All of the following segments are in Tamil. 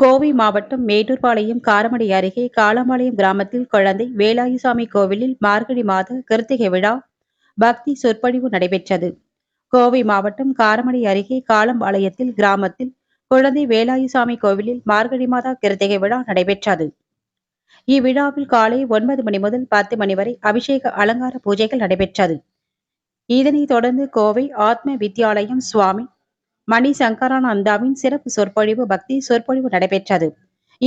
கோவை மாவட்டம் மேட்டூர்பாளையம் காரமடை அருகே காலம்பாளையம் கிராமத்தில் குழந்தை வேலாயுசாமி கோவிலில் மார்கழி மாத கிருத்திகை விழா பக்தி சொற்பொழிவு நடைபெற்றது. கோவை மாவட்டம் காரமடை அருகே காலம்பாளையத்தில் கிராமத்தில் குழந்தை வேலாயுசாமி கோவிலில் மார்கழி மாதா கிருத்திகை விழா நடைபெற்றது. இவ்விழாவில் காலை ஒன்பது மணி முதல் பத்து மணி வரை அபிஷேக அலங்கார பூஜைகள் நடைபெற்றது. இதனைத் தொடர்ந்து கோவை ஆத்ம வித்யாலயம் சுவாமி மணி சங்கரானந்தாவின் சிறப்பு சொற்பொழிவு பக்தி சொற்பொழிவு நடைபெற்றது.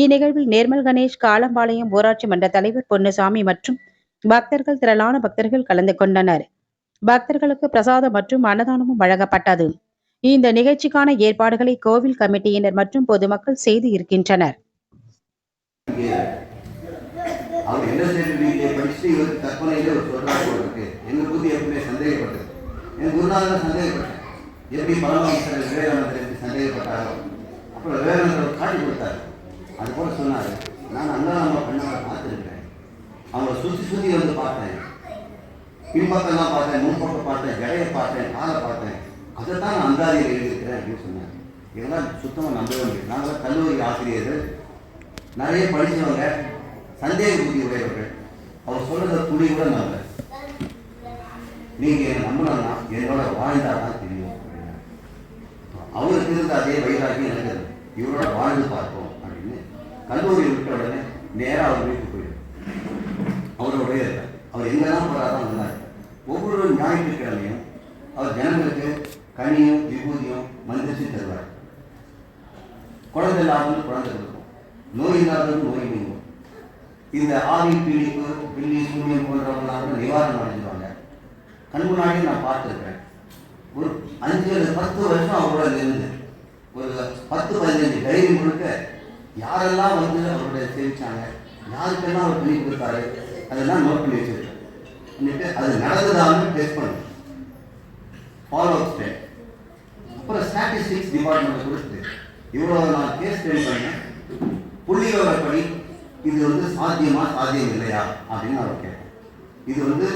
இந்நிகழ்வில் நேர்மல் கணேஷ் காலம்பாளையம் ஊராட்சி மன்ற தலைவர் பொன்னுசாமி மற்றும் பக்தர்கள் திரளான பக்தர்கள் கலந்து கொண்டனர். பக்தர்களுக்கு பிரசாதம் மற்றும் அன்னதானமும் வழங்கப்பட்டது. இந்த நிகழ்ச்சிக்கான ஏற்பாடுகளை கோவில் கமிட்டியினர் மற்றும் பொதுமக்கள் செய்து இருக்கின்றனர். அவர் என்ன பிஏ படிச்சுட்டு இவர் கற்பனையில ஒரு சொல்றாரு இருக்கு எங்க புத்தி எப்பவுமே சந்தேகப்பட்டது. என் குருநாதன் சந்தேகப்பட்டது. எப்படி பரமஹம்சர் விவேகானந்தர் எப்படி சந்தேகப்பட்டாரோ அப்புறம் விவேகானந்தர் காட்டி கொடுத்தாரு. அது போல சொன்னார் நான் அண்ணாம பண்ணவரை பார்த்துருக்கிறேன். அவங்கள சுற்றி சுற்றி வந்து பார்த்தேன். பின்பக்கம்லாம் பார்த்தேன் முன்பக்கம் பார்த்தேன் ஜடையை பார்த்தேன் காலை பார்த்தேன். அதை தான் நான் அந்தாதியில் எழுதியிருக்கிறேன் அப்படின்னு சொன்னேன் இதெல்லாம் சுத்தமாக நம்பவே முடியும் நாங்களாம் கல்லூரி ஆசிரியர்கள். நிறைய படித்தவங்க சந்தேக புத்தி உடையவர்கள். அவர் சொல்கிறத துணி கூட நல்ல நீங்க என்ன நம்பணும்னா என்னோட வாழ்ந்தாதான் தெரியும். அவருக்கு இருந்த அதே வைராக்கியம் எனக்கு இவரோட வாழ்ந்து பார்ப்போம் அப்படின்னு கல்லூரி விட்ட உடனே நேரா அவர் வீட்டுக்கு போயிடும் அவருடைய அவர் எங்கெல்லாம் போறாரோ அங்கெல்லாம் ஒவ்வொரு ஞாயிற்றுக்கிழமையும் அவர் ஜனங்களுக்கு கனியும் விபூதியும் மந்திரிச்சு தருவார். குழந்தை இல்லாதவங்க குழந்தை இருக்கும் நோய் இல்லாதவங்க நோய் நீங்கும். இந்த ஆவி பீடிப்பு பில்லி சூரியன் போன்றவங்களாக நிவாரணம் அடைஞ்சிருவாங்க. கண் முன்னாடி நான் பார்த்துருக்கேன் அஞ்சு பத்து வருஷம் அவரோட இருந்து ஒரு பத்து பதினஞ்சு டைரி முழுக்க யாரெல்லாம் வந்து அவருடைய சேமிச்சாங்க யாருக்கெல்லாம் அவர் பண்ணி கொடுத்தாரு அதெல்லாம் நோட் பண்ணி வச்சிருக்கேன் அது நடந்ததான்னு டெஸ்ட் பண்ணும் ஃபாலோ அப் ஸ்டேட் அப்புறம் ஸ்டாட்டிஸ்டிக்ஸ் டிபார்ட்மெண்ட் கொடுத்து இவ்வளோ நான் கேஸ் ஸ்டடி பண்ணேன். புள்ளியோரப்படி இது வந்து சாத்தியமா சாத்தியம் இல்லையா அப்படின்னு அவர் கேட்டேன் இது வந்து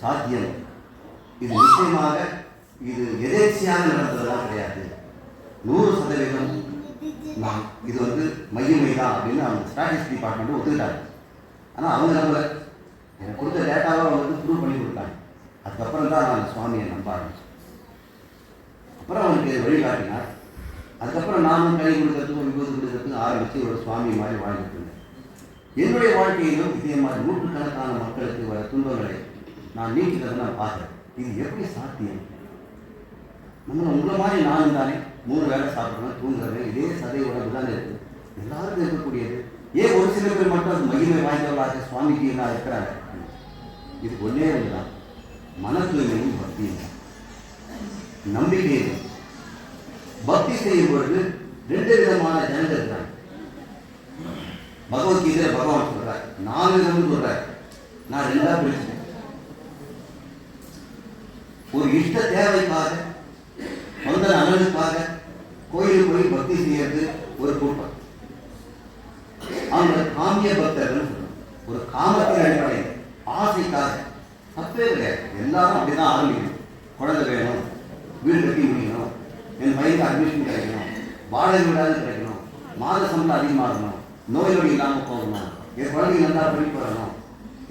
சாத்தியம். இது நிச்சயமாக இது எதேச்சியாக நடந்ததெல்லாம் கிடையாது. நூறு சதவீதம் நான் இது வந்து மையமை தான் அப்படின்னு அவங்க ஸ்டாட்டிஸ்டிக் டிபார்ட்மெண்ட் ஒத்துக்கிட்டாங்க. ஆனால் அவங்க நம்மளை எனக்கு கொடுத்த டேட்டாவை அவங்க வந்து ப்ரூவ் பண்ணி கொடுத்தாங்க. அதுக்கப்புறம் தான் நான் சுவாமியை நம்ப ஆரம்பிச்சேன். அப்புறம் அவனுக்கு வழிகாட்டினார் அதுக்கப்புறம் நானும் கை கொடுக்கறதுக்கும் விபத்து கொடுக்கறதுக்கும் ஆரம்பித்து ஒரு சுவாமி மாதிரி வாழ்ந்துட்டு இருந்தேன். என்னுடைய வாழ்க்கையிலும் இதே மாதிரி நூற்றுக்கணக்கான மக்களுக்கு வர துன்பங்களை நான் நீக்கிறதை நான் பார்க்குறேன் இது எப்படி சாத்தியம்? நம்ம உங்களை மாதிரி நானும் தானே மூணு வேளை சாப்பிட்றேன் தூங்குறேன் இதே சதை உடம்பு தானே இருக்குது எல்லாருக்கும் இருக்கக்கூடியது. ஏன் ஒரு சில பேர் மட்டும் அது மகிமை வாய்ந்தவர்களாக சுவாமிக்கு நான் இருக்கிறாங்க? இது ஒன்றே ஒன்று தான். மன தூய்மையும் பக்தியும் நம்பிக்கையும் பக்தி செய்யும் பொழுது ரெண்டு விதமான ஜனங்கள் இருக்கிறாங்க பகவத்கீதை பகவான் சொல்றார் நாலு விதம்னு சொல்றார். நான் ரெண்டா பிரிச்சேன் ஒரு இஷ்ட தேவைக்காக சொந்த நலனுக்காக கோயிலுக்கு போய் பக்தி செய்யறது ஒரு கூட்டம். அவங்க காமிய பக்தர்கள் ஒரு காமத்தின் அடிப்படையில் ஆசைக்காக. தப்பே கிடையாது. எல்லாரும் அப்படிதான் ஆரம்பிக்கணும். குழந்தை வேணும் வீடு கட்டி முடிக்கணும் என் பையனுக்கு அட்மிஷன் கிடைக்கணும் வாடகை வீடாது கிடைக்கணும் மாத சம்பளம் அதிகமாக இருக்கணும் நோய் நொடி இல்லாமல் போகணும் என் குழந்தை நல்லா படிப்பு வரணும்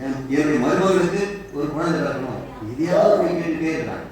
என் என்னுடைய மருமகளுக்கு ஒரு குழந்தை வரணும் இதையாவது போய் கேட்டுட்டே இருக்கிறாங்க.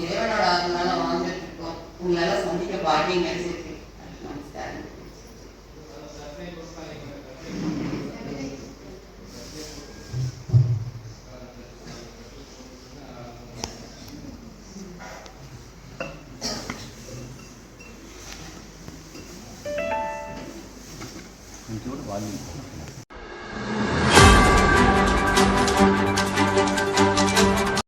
இறைவனோட அதனால வாழ்ந்துட்டு இருக்கோம் உங்களால சந்திக்க பாக்கியம் கிடைச்சிருக்கு நமஸ்காரம் கொஞ்சோடு வாங்கி